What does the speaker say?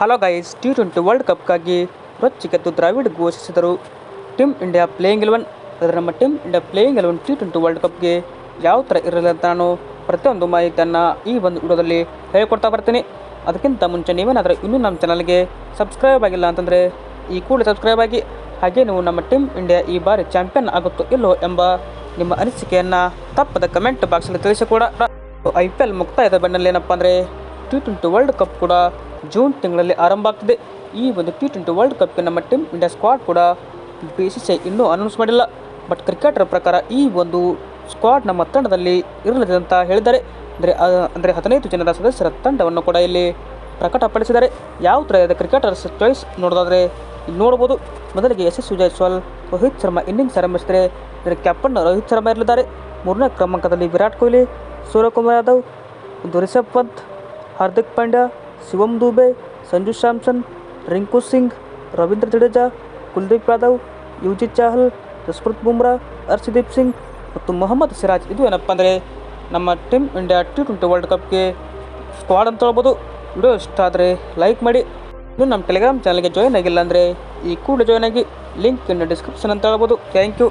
Hello guys T twenty world ಕಪ್ಗಾಗಿ ರೊಚ್ಚಿಗೆದ್ದು ದ್ರಾವಿಡ್ ಘೋಷಿಸಿದರು. Team India playing eleven ಆದರೆ ನಮ್ಮ team India playing eleven T twenty world ಕಪ್ಗೆ ಯಾವ ಥರ ಇರಲಿಲ್ಲ ಅಂತ ನಾನು ಪ್ರತಿಯೊಂದು ಮಾಹಿತಿಯನ್ನು ಈ ಒಂದು ವಿಡಿಯೋದಲ್ಲಿ ಹೇಳಿಕೊಡ್ತಾ ಬರ್ತೀನಿ. ಅದಕ್ಕಿಂತ ಮುಂಚೆ ನೀವೇನಾದರೂ ಇನ್ನೂ ನಮ್ಮ ಚಾನಲ್ಗೆ ಸಬ್ಸ್ಕ್ರೈಬ್ ಆಗಿಲ್ಲ ಅಂತಂದರೆ ಈ ಕೂಡಲೇ ಸಬ್ಸ್ಕ್ರೈಬ್ ಆಗಿ, ಹಾಗೆ ನೀವು ನಮ್ಮ ಟೀಮ್ ಇಂಡಿಯಾ ಈ ಬಾರಿ ಚಾಂಪಿಯನ್ ಆಗುತ್ತೋ ಇಲ್ಲೋ ಎಂಬ ನಿಮ್ಮ ಅನಿಸಿಕೆಯನ್ನು ತಪ್ಪದ ಕಮೆಂಟ್ ಬಾಕ್ಸಲ್ಲಿ ತಿಳಿಸಿ ಕೂಡ ಐ ಪಿ ಎಲ್ ಮುಕ್ತಾಯದ ಬೆನ್ನಲ್ಲಿ ಏನಪ್ಪ ಅಂದರೆ ಟಿ ಟ್ವೆಂಟಿ ವರ್ಲ್ಡ್ ಕಪ್ ಕೂಡ ಜೂನ್ ತಿಂಗಳಲ್ಲಿ ಆರಂಭ ಆಗ್ತಿದೆ. ಈ ಒಂದು ಟಿ ಟ್ವೆಂಟಿ ವರ್ಲ್ಡ್ ಕಪ್ಗೆ ನಮ್ಮ ಟೀಮ್ ಇಂಡಿಯಾ ಸ್ಕ್ವಾಡ್ ಕೂಡ ಬಿ ಸಿ ಸಿ ಇನ್ನೂ ಅನೌನ್ಸ್ ಮಾಡಿಲ್ಲ. ಬಟ್ ಕ್ರಿಕೆಟರ್ ಪ್ರಕಾರ ಈ ಒಂದು ಸ್ಕ್ವಾಡ್ ನಮ್ಮ ತಂಡದಲ್ಲಿ ಇರಲಿದೆ ಅಂತ ಹೇಳಿದ್ದಾರೆ. ಅಂದರೆ ಅಂದರೆ ಹದಿನೈದು ಜನರ ಸದಸ್ಯರ ತಂಡವನ್ನು ಕೂಡ ಇಲ್ಲಿ ಪ್ರಕಟಪಡಿಸಿದ್ದಾರೆ. ಯಾವ ಥರ ಇದೆ ಕ್ರಿಕೆಟರ್ಸ್ ಚಾಯ್ಸ್ ನೋಡೋದಾದರೆ ಇಲ್ಲಿ ನೋಡ್ಬೋದು. ಮೊದಲಿಗೆ S S Jaiswal, Rohit Sharma innings ಆರಂಭಿಸಿದರೆ ಇದರ ಕ್ಯಾಪ್ಟನ್ ರೋಹಿತ್ ಶರ್ಮಾ ಇರಲಿದ್ದಾರೆ. ಮೂರನೇ ಕ್ರಮಾಂಕದಲ್ಲಿ ವಿರಾಟ್ ಕೊಹ್ಲಿ, ಸೂರ್ಯಕುಮಾರ್ ಯಾದವ್ ಒಂದು ರಿಷಬ್ ಪಂತ್, ಹಾರ್ದಿಕ್ ಪಾಂಡ್ಯ ಶಿವಮ್ ದುಬೆ, ಸಂಜು ಸ್ಯಾಮ್ಸನ್ ರಿಂಕು ಸಿಂಗ್, ರವೀಂದ್ರ ಜಡೇಜಾ, ಕುಲ್ದೀಪ್ ಯಾದವ್, ಯುಜಿತ್ ಚಾಹಲ್, ಜಸ್ಪ್ರೀತ್ ಬುಮ್ರಾ ಹರ್ಷದೀಪ್ ಸಿಂಗ್ ಮತ್ತು ಮೊಹಮ್ಮದ್ ಸಿರಾಜ್. ಇದು ಏನಪ್ಪ ಅಂದರೆ ನಮ್ಮ team India T twenty world ಕಪ್ಗೆ squad ಅಂತ ಹೇಳ್ಬೋದು. ವಿಡಿಯೋ ಇಷ್ಟ ಆದರೆ ಲೈಕ್ ಮಾಡಿ. ಇನ್ನು ನಮ್ಮ ಟೆಲಿಗ್ರಾಮ್ ಚಾನಲ್ಗೆ ಜಾಯ್ನ್ ಆಗಿಲ್ಲ ಅಂದರೆ ಈ ಕೂಡಲೇ ಜಾಯ್ನ್ ಆಗಿ ಲಿಂಕ್ ಇನ್ನು ಡಿಸ್ಕ್ರಿಪ್ಷನ್ ಅಂತ ಹೇಳ್ಬೋದು. Thank you